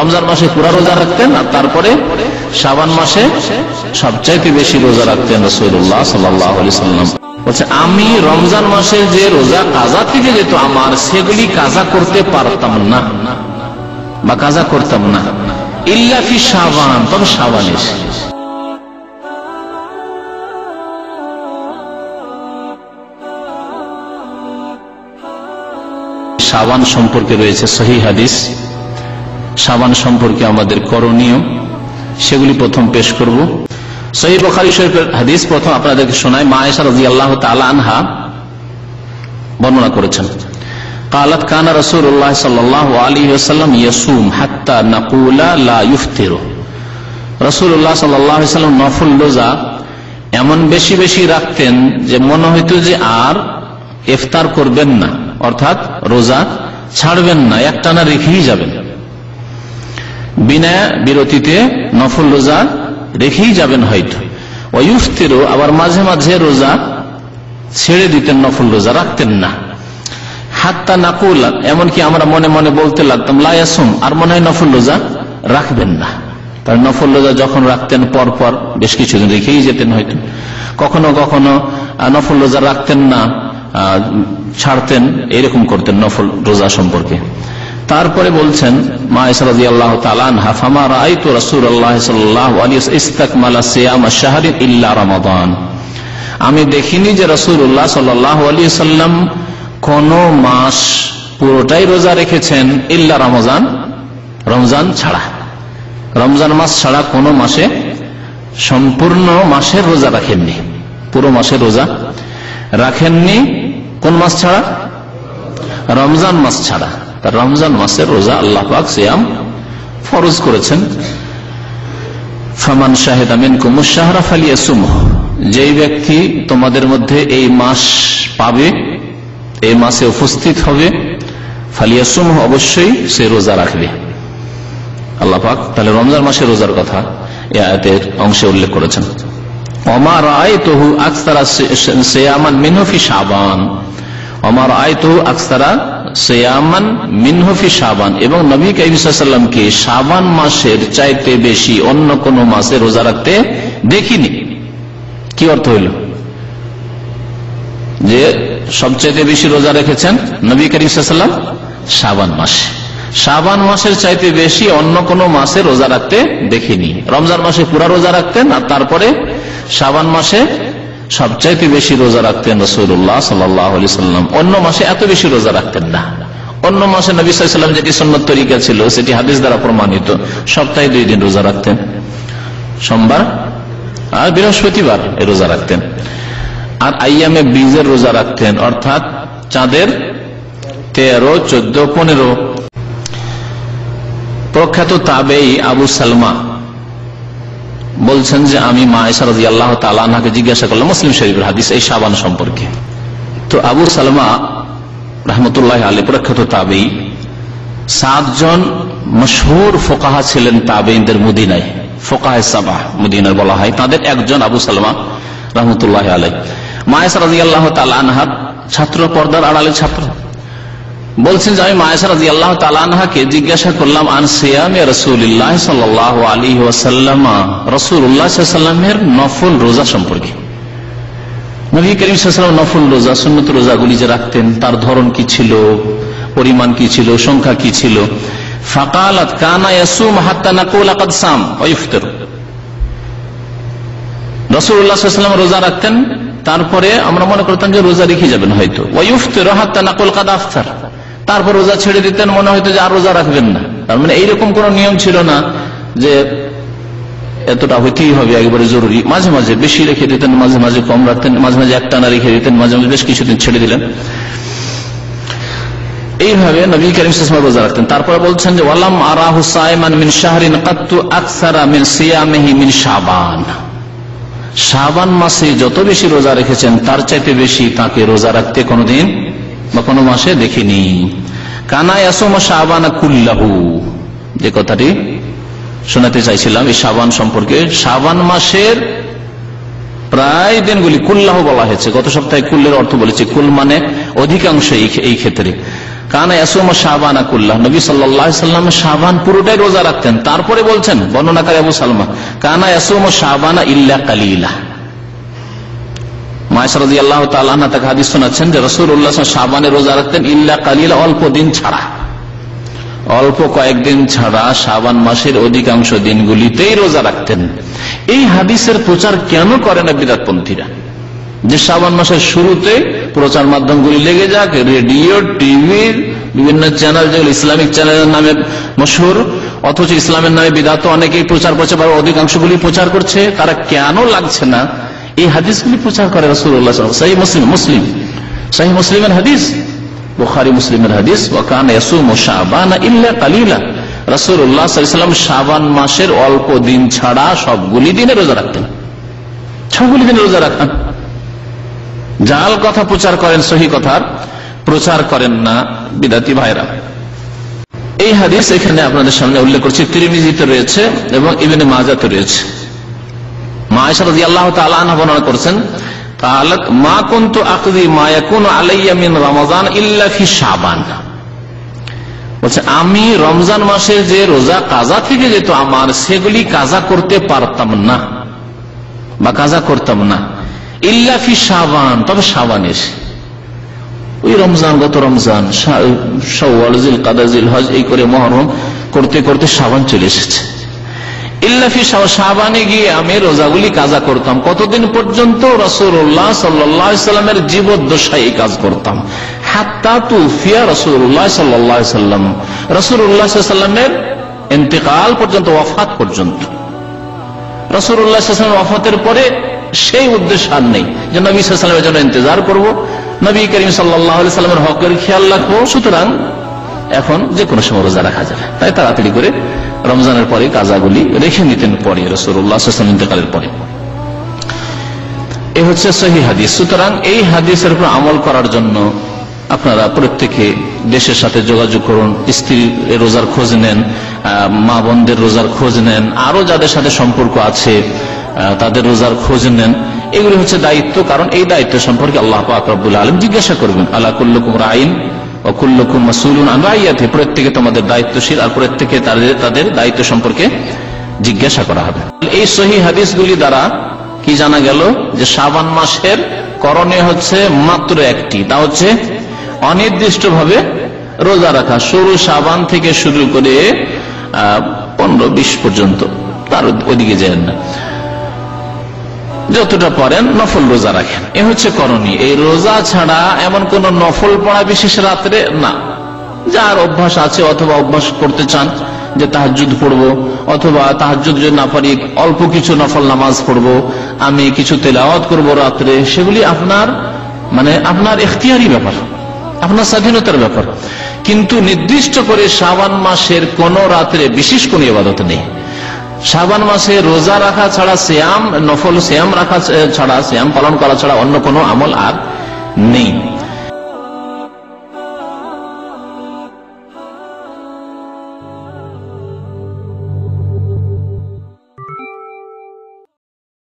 রমজান মাসে পুরা রোজা রাখতেন আর তারপরে শাবান মাসে সবচাইতে বেশি রোজা রাখতেন রসুল্লাহ সাল্লাম। বলছে, আমি রমজান মাসে যে রোজা কাজা থেকে যেত আমার, সেগুলি কাজা করতে পারতাম না। বা কাজা করতাম না। ইল্লাফি সাবান তবে সাবান এসে। সাবান সম্পর্কে রয়েছে সহি হাদিস। সাবান সম্পর্কে আমাদের করণীয় সেগুলি প্রথম পেশ করব সহি বখারি শরীফের হাদিস প্রথম আপনাদেরকে শোনায় মায়েশা রাজি আল্লাহ আনহা বর্ণনা করেছেন قالت كان رسول الله صلى الله عليه وسلم يصوم حتى نقول لا يفطر রাসূলুল্লাহ সাল্লাল্লাহু আলাইহি সাল্লাম নফল রোজা এমন বেশি বেশি রাখতেন যে মনে হইতো যে আর ইফতার করবেন না অর্থাৎ রোজা ছাড়বেন না একটানা রেখেই যাবেন বিনা বিরতিতে নফল রোজা রেখেই যাবেন হয়তো। ওয়ুফতিরও আবার মাঝে মাঝে রোজা ছেড়ে দিতেন, নফল রোজা রাখতেন না। হাতটা হাত্তা নাকুল এমনকি আমরা মনে মনে বলতে লাগতাম লায়াসুম আর মনে হয় নফল রোজা রাখবেন না। তার নফল রোজা যখন রাখতেন পর পর বেশ কিছুদিন রেখেই যেতেন হয়তো। কখনো কখনো নফল রোজা রাখতেন না ছাড়তেন, এরকম করতেন নফল রোজা সম্পর্কে। তারপরে বলছেন আমি দেখিনি যে রসুল উল্লাহ সাল্লাহ আলী সাল্লাম কোন মাস পুরোটাই রোজা রেখেছেন ইল্লা রমজান রমজান ছাড়া। রমজান মাস ছাড়া কোন মাসে সম্পূর্ণ মাসের রোজা রাখেননি, পুরো মাসের রোজা রাখেননি। কোন মাস ছাড়া? রমজান মাস ছাড়া। রমজান মাসের রোজা আল্লাহ পাক সিয়াম ফরজ করেছেন। ফামান শাহেদ আমিন কুমুসাহারা ফালিয়া সুম যেই ব্যক্তি তোমাদের মধ্যে এই মাস পাবে, এই মাসে উপস্থিত হবে ফালিয়া সুম অবশ্যই সে রোজা রাখবে। আল্লাহ পাক তাহলে রমজান মাসে রোজার কথা এ আয়াতের অংশে উল্লেখ করেছেন। অমার আয় তহু আকতারা সেয়ামান মিনফি সাবান অমার আয় তহু আকতারা সেয়ামান মিনহফি সাবান এবং নবী কাইসাল্লামকে সাবান মাসের চাইতে বেশি অন্য কোন মাসে রোজা রাখতে দেখিনি। কি অর্থ হইল? যে সবচাইতে বেশি রোজা রেখেছেন নবী করিম সাবান মাসে। সাবান মাসের চাইতে বেশি অন্য কোন মাসে রোজা রাখতে দেখিনি। রমজান মাসে পুরা রোজা রাখতেন আর তারপরে সাবান মাসে সবচাইতে বেশি রোজা রাখতেন রসুল্লাহ সাল্লি সাল্লাম। অন্য মাসে এত বেশি রোজা রাখতেন না। অন্য মাসে নবী যেটি সন্ন্যত তরিকা ছিল, সেটি হাদিস দ্বারা প্রমাণিত। সপ্তাহে দুই দিন রোজা রাখতেন। সোমবার আর বৃহস্পতিবার রোজা রাখতেন। আর আইয়ামে বীজের রোজা রাখতেন, অর্থাৎ চাঁদের তেরো, চোদ্দ, পনেরো। প্রখ্যাত তাবেই আবু সালমা বলছেন যে আমি মায়েশারদি আল্লাহ তালাকে জিজ্ঞাসা করলাম, মুসলিম শরীফের হাদিস এই সাবান সম্পর্কে। তো আবু সালমা রহমতুল্লাহ আলী প্রখ্যাত তাবেই সাতজন মশহুর ফোকাহা ছিলেন তাবেইনদের মুদিনায়, ফোকাহ সাবাহ মুদিনার বলা হয়। তাদের একজন আবু সালমা রহমতুল্লাহ আলাই মায়েশা রাজি আল্লাহ তালানহার ছাত্র পর্দার আড়ালে ছাত্র। বলছেন যে আমি মায়েশা রাজি আল্লাহ তালানহাকে জিজ্ঞাসা করলাম, আন সিয়ামে রসুল্লাহ সাল্লাহ রসুল্লাহামের নফল রোজা সম্পর্কে? নবী নফল রোজা, সুন্নত রোজাগুলি যে রাখতেন, তার ধরন কি ছিল, পরিমাণ কি ছিল, সংখ্যা কি ছিল? ফাকালাত কানা ইয়াসুম হাত্তা নাকুল আকাদ সাম ওয়ুফতর রসুল্লাহাম রোজা রাখতেন, তারপরে আমরা মনে করতাম যে রোজা রেখে যাবেন হয়তো। ওয়ুফতর হাত্তা নাকুল কাদ আফতার। তারপর রোজা ছেড়ে দিতেন, মনে হয়তো যে আর রোজা রাখবেন না। তার মানে এইরকম কোন নিয়ম ছিল না যে এতটা হইতেই হবে, একবারে জরুরি। মাঝে মাঝে বেশি রেখে দিতেন, মাঝে মাঝে কম রাখতেন, মাঝে মাঝে একটানা রেখে দিতেন, মাঝে মাঝে বেশ কিছুদিন ছেড়ে দিলেন। এইভাবে নবী করিম রোজা রাখতেন। তারপরে বলছেন যে, ওয়ালাম আরাহু সাইমান মিন শাহরিন কাত্তু আকসারা মিন সিয়ামেহি মিন শাবান। শাবান মাসে যত বেশি রোজা রেখেছেন, তার চাইতে বেশি তাকে রোজা রাখতে কোনোদিন বা কোনো মাসে দেখিনি। কানায় আসম শাহবানা কুল্লাহু। যে কথাটি শোনাতে চাইছিলাম এই সাবান সম্পর্কে সাবান মাসের প্রায় দিনগুলি কুল্লাহ বলা হয়েছে। গত সপ্তাহে কুল্লের অর্থ বলেছে, কুল মানে অধিকাংশ এই ক্ষেত্রে। কানা ইয়াসুম শাহবান আকুল্লাহ নবী সাল্লাম শাহবান পুরোটাই রোজা রাখতেন। তারপরে বলছেন, বর্ণনাকারী আবু সালমা, কানা ইয়াসুম শাহবানা ইল্লা কালিলা। মায়সারদি রোজা রাখতেন ইল্লা কালিলা, অল্প দিন ছাড়া। অল্প কয়েকদিন ছাড়া মাসের অধিকাংশ দিনগুলিতেই রোজা রাখতেন। এই হাদিসের প্রচার কেন করে না বিরাটপন্থীরা? যে শ্রাবণ মাসের শুরুতে প্রচার মাধ্যমগুলি লেগে যাক, রেডিও টিভির বিভিন্ন চ্যানেল, যেগুলো ইসলামিক চ্যানেলের নামে মশহুর, অথচ ইসলামের নামে বিধাত অনেকেই প্রচার করছে বা অধিকাংশগুলি প্রচার করছে, তারা কেন লাগছে না? এই হাদিসগুলি প্রচার করে রসুল্লাহ সাহি মুসলিম মুসলিম। সাহি মুসলিমের হাদিস, বুখারি মুসলিমের হাদিস ওয়াকান ইয়াসুম শাবানা ইল্লা কালিলা। রাসূলুল্লাহ সাল্লাল্লাহু শাবান মাসের অল্প দিন ছাড়া সবগুলি দিনে রোজা রাখতেন। সবগুলি দিনে রোজা রাখতেন। জাল কথা প্রচার করেন সহি কথার প্রচার করেন না বিদাতি ভাইরা। এই হাদিস এখানে আপনাদের সামনে উল্লেখ করছি। তিরমিজিতে রয়েছে এবং ইবেনে মাজাতে রয়েছে। আমি রমজান মাসের যে রোজা কাজা থেকে যেত আমার, সেগুলি কাজা করতে পারতাম না বা কাজা করতাম না। ইল্লাফি সাবান তবে সাবান এসে। ওই রমজান, গত রমজান করতে করতে সাবান চলে এসেছে। ইল্লাফি সাবানে গিয়ে আমি রোজাগুলি কাজা করতাম। কতদিন পর্যন্ত রসুল্লাহ সাল্লামের জীবদ্দশায় এই কাজ করতাম? হাত্তা তুফিয়া রসুল্লাহ সাল্লাম। রসুল্লাহ সাল্লামের ইন্তেকাল পর্যন্ত, ওয়াফাত পর্যন্ত। রসুল্লাহ ওয়াফাতের পরে সেই উদ্দেশ্য আর নেই যে নবী সাল্লামের জন্য ইন্তজার করব। নবী করিম সাল্লাহ সাল্লামের হকের খেয়াল রাখব। সুতরাং এখন যে কোনো সময় রোজা রাখা যাবে। তাই তাড়াতাড়ি করে রমজানের পরে কাজাগুলি রেখে নিতেন পরে রসুল্লাহ ইন্তকালের পরে। এ হচ্ছে সহি হাদিস। সুতরাং এই হাদিসের উপর আমল করার জন্য আপনারা প্রত্যেকে দেশের সাথে যোগাযোগ করুন স্ত্রীর রোজার খোঁজ নেন মা বোনদের রোজার খোঁজ নেন আরও যাদের সাথে সম্পর্ক আছে তাদের রোজার খোঁজ নেন। এগুলি হচ্ছে দায়িত্ব, কারণ এই দায়িত্ব সম্পর্কে আল্লাহ আকরবুল আলম জিজ্ঞাসা করবেন আল্লাহ কুল্লুকুম আইন অকুল্লকুম মাসুলুন আনরাইয়াতে প্রত্যেকে তোমাদের দায়িত্বশীল আর প্রত্যেকে তাদের তাদের দায়িত্ব সম্পর্কে জিজ্ঞাসা করা হবে। এই সহি হাদিসগুলি দ্বারা কি জানা গেল? যে শ্রাবণ মাসের করণীয় হচ্ছে মাত্র একটি, তা হচ্ছে অনির্দিষ্ট ভাবে রোজা রাখা সরু সাবান থেকে শুরু করে পনেরো, বিশ পর্যন্ত। তার ওইদিকে যায় না। যতটা পারেন নফল রোজা রাখেন। এ হচ্ছে করণীয়। এই রোজা ছাড়া এমন কোন নফল পড়া বিশেষ রাত্রে না। যার অভ্যাস আছে অথবা অভ্যাস করতে চান, যে তাহাজুদ পড়ব, অথবা তাহাজুদ যদি না পারি, অল্প কিছু নফল নামাজ পড়ব, আমি কিছু তেলাওয়াত করব রাত্রে, সেগুলি আপনার মানে আপনার এখতিয়ারি ব্যাপার, আপনার স্বাধীনতার ব্যাপার। কিন্তু নির্দিষ্ট করে শ্রাবণ মাসের কোন রাত্রে বিশেষ কোন ইবাদত নেই। শ্রাবণ মাসে রোজা রাখা ছাড়া শ্যাম নফল শ্যাম রাখা ছাড়া শ্যাম পালন করা ছাড়া অন্য কোনো আমল আর নেই।